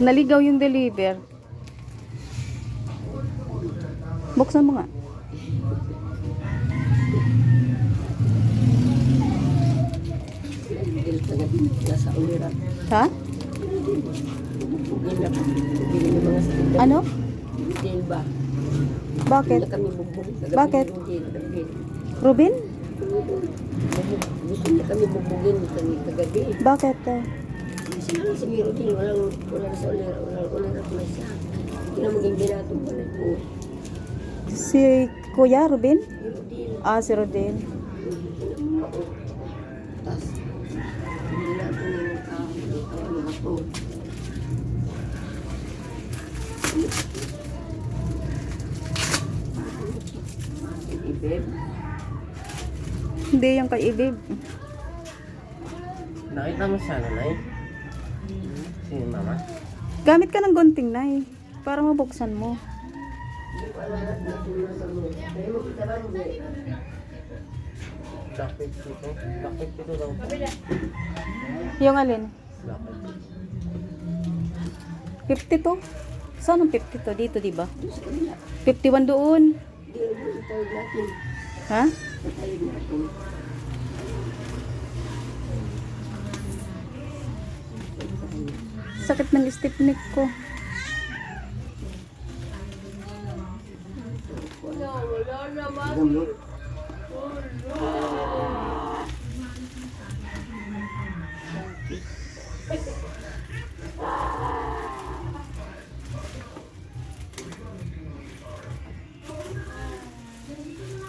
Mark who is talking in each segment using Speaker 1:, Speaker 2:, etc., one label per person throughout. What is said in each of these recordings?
Speaker 1: Naligaw yung deliver. Buksan mo nga. Ha? Ano? Bakit? Bakit? Rubin?
Speaker 2: Gusto niya kami bugbugin kami kagabi.
Speaker 1: Bakit? ah?
Speaker 2: Kasi lang si Miro din, walang, wala na sa ulira. Walang ulira ko na siya. Hindi na maging binatong pala po.
Speaker 1: Si Kuya
Speaker 2: din.
Speaker 1: Ah, si Rodin.
Speaker 2: Tapos, hindi natin yung ah, ano ako. Ibeb.
Speaker 1: Hindi yung kay Ibib.
Speaker 3: Nakita mo siya, nanay? Si mama?
Speaker 1: Gamit ka ng gunting na eh. Para mabuksan mo.
Speaker 3: Black 52. Black 52 daw.
Speaker 1: Yung alin?
Speaker 3: Black
Speaker 1: 52? Saan ang 52? Dito, di ba? 51 doon. Ha? Sakit ng stiff neck ko.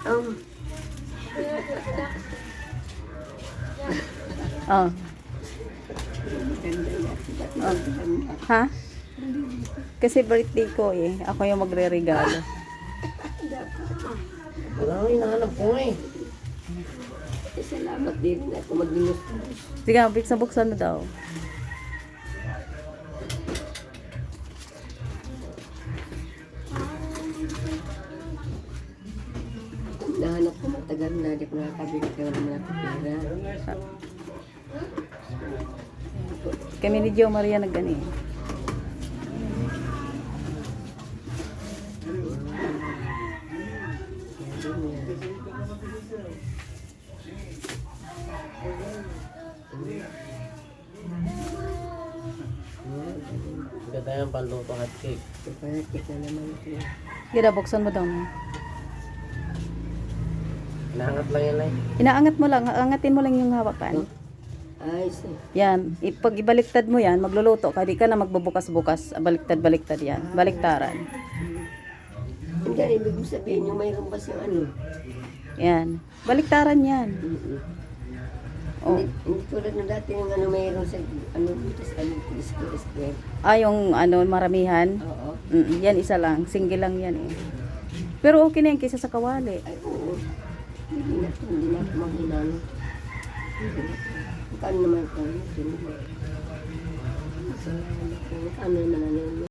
Speaker 2: Um,
Speaker 1: Oh. Oh. Ha? Kasi birthday ko eh. Ako yung magre-regalo.
Speaker 3: Wala ko hinahanap ko eh.
Speaker 2: Salamat din ako mag-inus.
Speaker 1: Sige, buksan buksan mo daw.
Speaker 2: Nahanap ko matagal na, di ko nakakabili ka ng mga pera.
Speaker 1: Kami ni Jo Maria nagani.
Speaker 3: Ganda yung panluto hot cake.
Speaker 1: Gida, buksan mo daw.
Speaker 3: Nahangat lang yan ay.
Speaker 1: Inaangat mo lang, angatin mo lang yung hawakan.
Speaker 2: Ay.
Speaker 1: Yan, I- pag ibaliktad mo yan, magluluto ka, di ka na magbubukas-bukas, baliktad-baliktad yan, baliktaran.
Speaker 2: Hindi na ibig mo sabihin yung mayroon ba siyang ano?
Speaker 1: Yan, baliktaran yan.
Speaker 2: Mm-mm.
Speaker 1: Oh.
Speaker 2: Hindi, hindi tulad ng dati yung ano mayroon sa ano dito sa ano square square.
Speaker 1: Ah, yung ano, maramihan.
Speaker 2: Oo.
Speaker 1: Mm, yan isa lang, single lang yan eh. Pero okay na yan kaysa sa kawali.
Speaker 2: Ay, oo. Hindi na ito, hindi na ako maghinano. Paano naman ito? Hindi na. Salamat po. Ano naman ano